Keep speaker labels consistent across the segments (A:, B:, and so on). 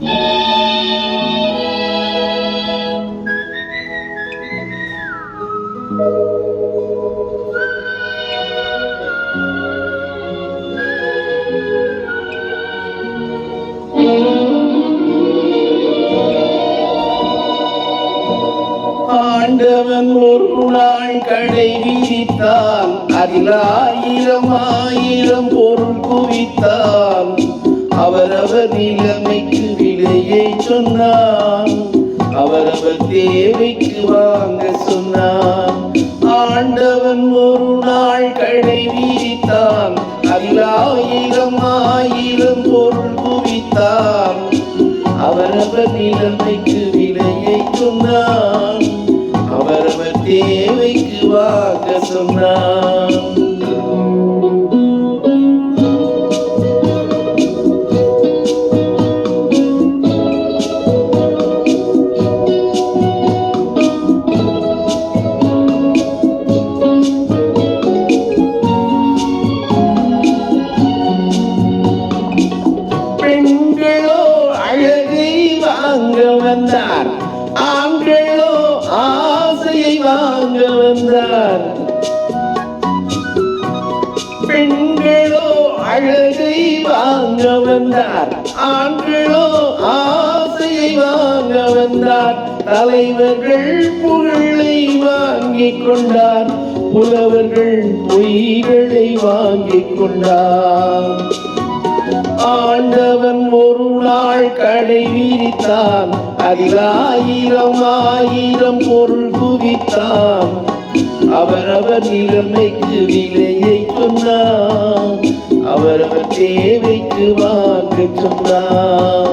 A: ஆண்டவன் ஒரு நாள் கடை விதித்தான் அதில் ஆயிரம் ஆயிரம் பொருள் குவித்தான். அவரவர் நிலைமைக்கு சொன்னான். அவரவர் தேவைக்கு வாங்க சொன்னான். ஆண்டவன் ஒரு நாள் கடை விதித்தான் அதில் ஆயிரம் ஆயிரம் பொருள் குவித்தான். அவரவர் நிலைமைக்கு விலையை சொன்னான். அவரவர் தேவைக்கு வாங்க சொன்னான். ஆண்களோ ஆசையை வாங்க வந்தார். தலைவர்கள் புகழை வாங்கிக் கொண்டார். புலவர்கள் பொய்களை வாங்கிக் கொண்டார். ஆண்டவன் ஒரு நாள் கடை விரித்தான் அதில் ஆயிரம் ஆயிரம் பொருள் குவித்தான். அவரவர் நிலைமைக்கு விலையை சொன்னான் அவரவர் தேவைக்கு வாக்கு சொன்னார்.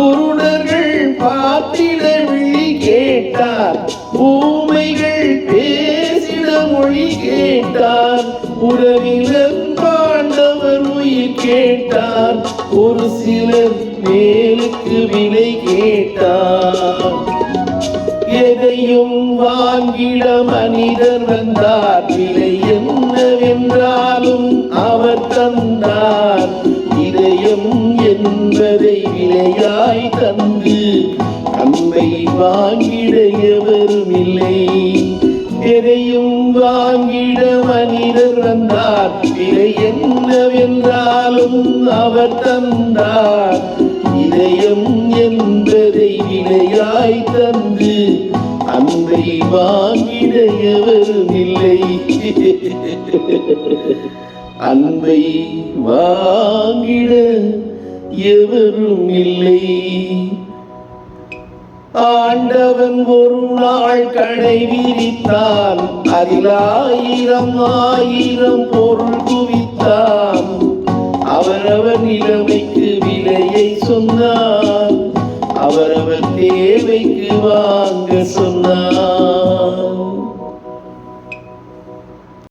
A: குருடர்கள் பாத்திட விழி கேட்டார். பூமைகள் பேசிட மொழி கேட்டார். உறவினர் பாண்டவர் உயிர் கேட்டார். ஒரு சிலர் மேலுக்கு விலை கேட்டார். எதையும் வாங்கிட மனிதர் வந்தார். விலை என்பதை விலையாய் தந்து அன்பை வாங்கிட எவரும் இல்லை. எதையும் வாங்கிட மனிதர் வந்தார். விலை என்னவென்றாலும் அவர் தந்தார். இதயம் என்பதை விலையாய் தந்து அன்பை வாங்கிட எவரும் இல்லை. அன்பை வாங்கிட எவரும் இல்லை. ஆண்டவன் ஒரு நாள் கடை விரித்தான். அதில் ஆயிரம் ஆயிரம் பொருள் குவித்தான். அவரவன் நிலைமைக்கு விலையை சொன்னான்.